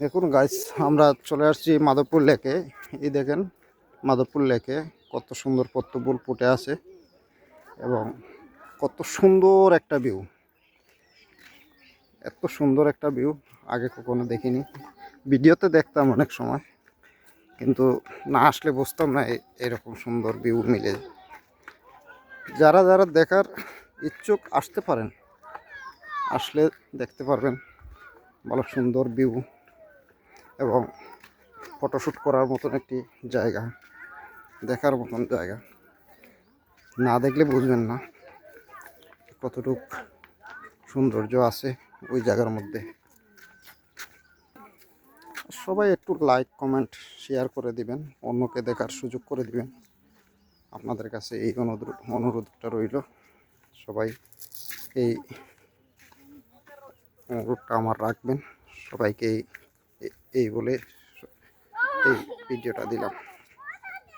দেখুন গাইস আমরা চলে আসছি মাধবপুর লেকে। এই দেখেন মাধবপুর লেকে কত সুন্দর পদ্মফুল ফুটে আছে এবং কত সুন্দর একটা ভিউ এত সুন্দর একটা ভিউ আগে কখনো দেখিনি। ভিডিওতে দেখতাম অনেক সময়, কিন্তু না আসলে বুঝতাম না এরকম সুন্দর ভিউ মিলে। যারা যারা দেখার ইচ্ছুক আসতে পারেন, আসলে দেখতে পারবেন ভালো সুন্দর ভিউ এবং ফটোশ্যুট করার মতন একটি জায়গা, দেখার মতন জায়গা। না দেখলে বুঝবেন না কতটুক সৌন্দর্য আছে ওই জায়গার মধ্যে। সবাই একটু লাইক কমেন্ট শেয়ার করে দিবেন, অন্যকে দেখার সুযোগ করে দিবেন। আপনাদের কাছে এই অনুরোধ, অনুরোধটা রইল। সবাই এই অনুরোধটা আমার রাখবেন। সবাইকে এই বলে এই ভিডিওটা দিলাম।